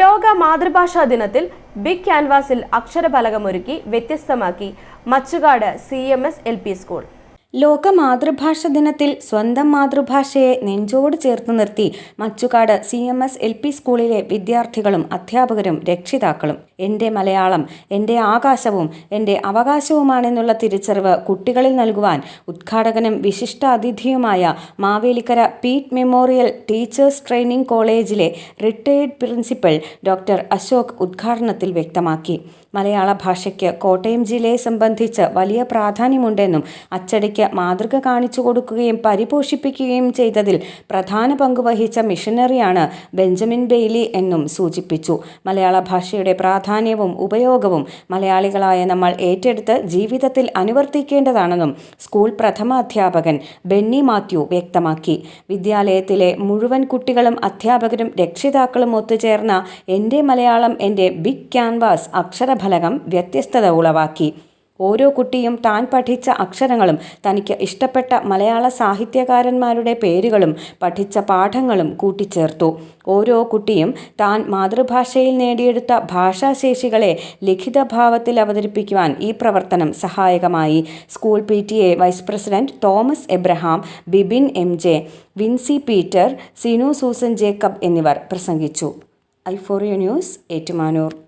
ലോക മാതൃഭാഷാ ദിനത്തിൽ ബിഗ് ക്യാൻവാസിൽ അക്ഷരഫലകമൊരുക്കി വ്യത്യസ്തമാക്കി Machukad C M S L P school. ലോക മാതൃഭാഷ ദിനത്തിൽ സ്വന്തം മാതൃഭാഷയെ നെഞ്ചോട് ചേർത്ത് നിർത്തി Machukad C M S L P സ്കൂളിലെ വിദ്യാർത്ഥികളും അധ്യാപകരും രക്ഷിതാക്കളും. എന്റെ മലയാളം എന്റെ ആകാശവും എന്റെ അവകാശവുമാണെന്നുള്ള തിരിച്ചറിവ് കുട്ടികളിൽ നൽകുവാൻ ഉദ്ഘാടകനും വിശിഷ്ട അതിഥിയുമായ Mavelikara Peet memorial teachers training കോളേജിലെ റിട്ടയേർഡ് പ്രിൻസിപ്പൽ ഡോക്ടർ അശോക് ഉദ്ഘാടനത്തിൽ വ്യക്തമാക്കി. മലയാള ഭാഷയ്ക്ക് കോട്ടയം ജില്ലയെ സംബന്ധിച്ച് വലിയ പ്രാധാന്യമുണ്ടെന്നും അച്ചടിക്ക് മാതൃക കാണിച്ചു കൊടുക്കുകയും പരിപോഷിപ്പിക്കുകയും ചെയ്തതിൽ പ്രധാന പങ്ക് വഹിച്ച മിഷനറിയാണ് ബെഞ്ചമിൻ ബെയ്ലി എന്നും സൂചിപ്പിച്ചു. മലയാള ഭാഷയുടെ പ്രാധാന്യവും ഉപയോഗവും മലയാളികളായ നമ്മൾ ഏറ്റെടുത്ത് ജീവിതത്തിൽ അനുവർത്തിക്കേണ്ടതാണെന്നും സ്കൂൾ പ്രഥമാധ്യാപകൻ ബെന്നി മാത്യു വ്യക്തമാക്കി. വിദ്യാലയത്തിലെ മുഴുവൻ കുട്ടികളും അധ്യാപകരും രക്ഷിതാക്കളും ഒത്തുചേർന്ന എന്റെ മലയാളം എന്റെ ബിഗ് ക്യാൻവാസ് അക്ഷരഫലകം വ്യത്യസ്തത ഉളവാക്കി. ഓരോ കുട്ടിയും താൻ പഠിച്ച അക്ഷരങ്ങളും തനിക്ക് ഇഷ്ടപ്പെട്ട മലയാള സാഹിത്യകാരന്മാരുടെ പേരുകളും പഠിച്ച പാഠങ്ങളും കൂട്ടിച്ചേർത്തു. ഓരോ കുട്ടിയും താൻ മാതൃഭാഷയിൽ നേടിയെടുത്ത ഭാഷാശേഷികളെ ലിഖിതഭാവത്തിൽ അവതരിപ്പിക്കുവാൻ ഈ പ്രവർത്തനം സഹായകമായി. School P T A vice president Thomas Abraham Bibin M J Vincy Peter Sinu Susan Jacob എന്നിവർ പ്രസംഗിച്ചു. ഐഫോറിയ ന്യൂസ് ഏറ്റുമാനൂർ.